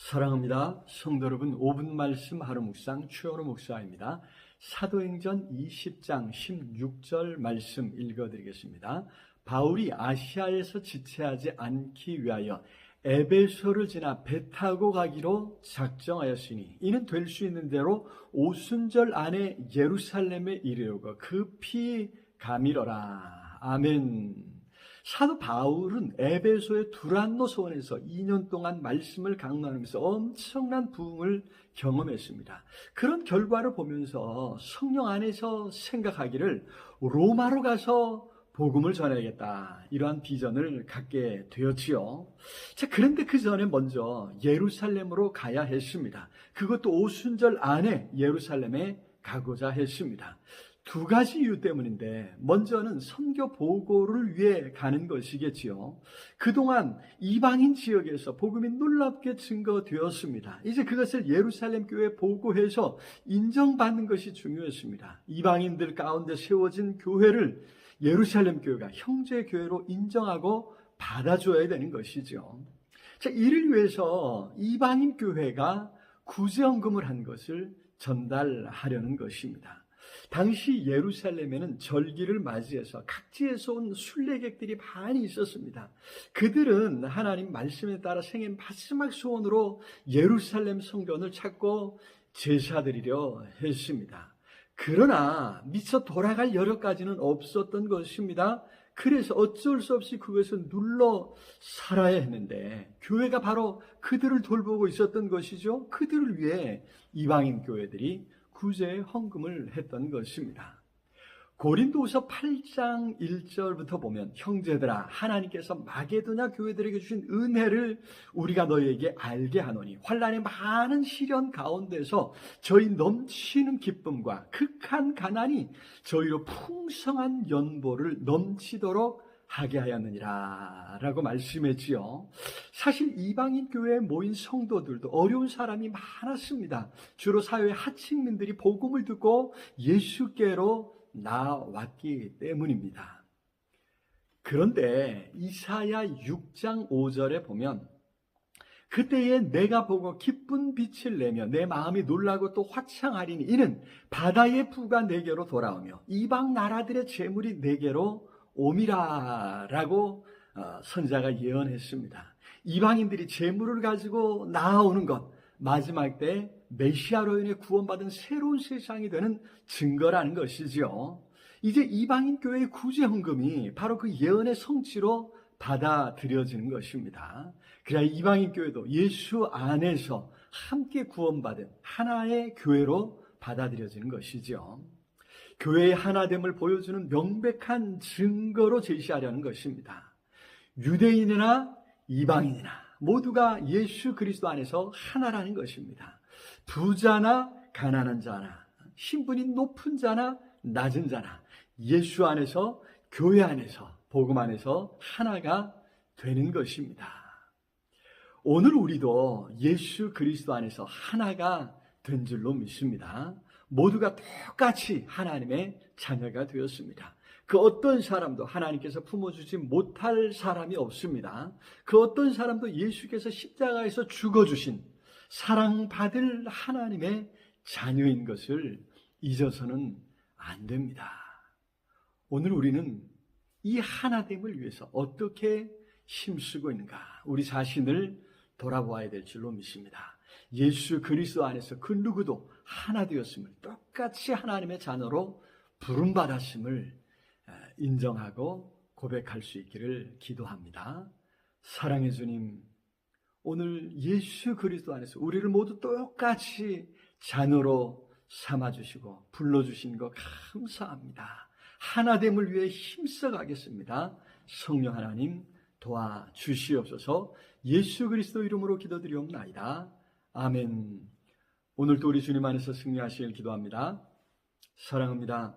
사랑합니다. 성도 여러분, 5분 말씀 하루 묵상 최원호 목사입니다. 사도행전 20장 16절 말씀 읽어드리겠습니다. 바울이 아시아에서 지체하지 않기 위하여 에베소를 지나 배 타고 가기로 작정하였으니 이는 될 수 있는 대로 오순절 안에 예루살렘에 이르려고 급히 가미러라. 아멘. 사도 바울은 에베소의 두란노 소원에서 2년 동안 말씀을 강론하면서 엄청난 부흥을 경험했습니다. 그런 결과를 보면서 성령 안에서 생각하기를 로마로 가서 복음을 전해야겠다. 이러한 비전을 갖게 되었지요. 자, 그런데 그 전에 먼저 예루살렘으로 가야 했습니다. 그것도 오순절 안에 예루살렘에 가고자 했습니다. 두 가지 이유 때문인데 먼저는 선교 보고를 위해 가는 것이겠지요. 그동안 이방인 지역에서 복음이 놀랍게 증거되었습니다. 이제 그것을 예루살렘 교회에 보고해서 인정받는 것이 중요했습니다. 이방인들 가운데 세워진 교회를 예루살렘 교회가 형제 교회로 인정하고 받아줘야 되는 것이죠. 자, 이를 위해서 이방인 교회가 구제헌금을 한 것을 전달하려는 것입니다. 당시 예루살렘에는 절기를 맞이해서 각지에서 온 순례객들이 많이 있었습니다. 그들은 하나님 말씀에 따라 생애 마지막 소원으로 예루살렘 성전을 찾고 제사드리려 했습니다. 그러나 미처 돌아갈 여력까지는 없었던 것입니다. 그래서 어쩔 수 없이 그것을 눌러 살아야 했는데 교회가 바로 그들을 돌보고 있었던 것이죠. 그들을 위해 이방인 교회들이 구제 헌금을 했던 것입니다. 고린도후서 8장 1절부터 보면 형제들아 하나님께서 마게도냐 교회들에게 주신 은혜를 우리가 너희에게 알게 하노니 환란의 많은 시련 가운데서 저희 넘치는 기쁨과 극한 가난이 저희로 풍성한 연보를 넘치도록 하게 하였느니라 라고 말씀했지요. 사실 이방인 교회에 모인 성도들도 어려운 사람이 많았습니다. 주로 사회 하층민들이 복음을 듣고 예수께로 나왔기 때문입니다. 그런데 이사야 6장 5절에 보면 그때에 내가 보고 기쁜 빛을 내며 내 마음이 놀라고 또 화창하리니 이는 바다의 부가 내게로 돌아오며 이방 나라들의 재물이 내게로 오미라라고 어, 선자가 예언했습니다. 이방인들이 재물을 가지고 나아오는 것 마지막 때 메시아로 인해 구원받은 새로운 세상이 되는 증거라는 것이지요. 이제 이방인 교회의 구제 헌금이 바로 그 예언의 성취로 받아들여지는 것입니다. 그래야 이방인 교회도 예수 안에서 함께 구원받은 하나의 교회로 받아들여지는 것이지요. 교회의 하나됨을 보여주는 명백한 증거로 제시하려는 것입니다. 유대인이나 이방인이나 모두가 예수 그리스도 안에서 하나라는 것입니다. 부자나 가난한 자나 신분이 높은 자나 낮은 자나 예수 안에서 교회 안에서 복음 안에서 하나가 되는 것입니다. 오늘 우리도 예수 그리스도 안에서 하나가 된 줄로 믿습니다. 모두가 똑같이 하나님의 자녀가 되었습니다. 그 어떤 사람도 하나님께서 품어주지 못할 사람이 없습니다. 그 어떤 사람도 예수께서 십자가에서 죽어주신 사랑받을 하나님의 자녀인 것을 잊어서는 안 됩니다. 오늘 우리는 이 하나됨을 위해서 어떻게 힘쓰고 있는가 우리 자신을 돌아보아야 될 줄로 믿습니다. 예수 그리스도 안에서 그 누구도 하나 되었음을 똑같이 하나님의 자녀로 부름 받았음을 인정하고 고백할 수 있기를 기도합니다. 사랑의 주님, 오늘 예수 그리스도 안에서 우리를 모두 똑같이 자녀로 삼아주시고 불러주신 것 감사합니다. 하나됨을 위해 힘써 가겠습니다. 성령 하나님 도와주시옵소서 예수 그리스도 이름으로 기도드리옵나이다. 아멘. 오늘도 우리 주님 안에서 승리하시길 기도합니다. 사랑합니다.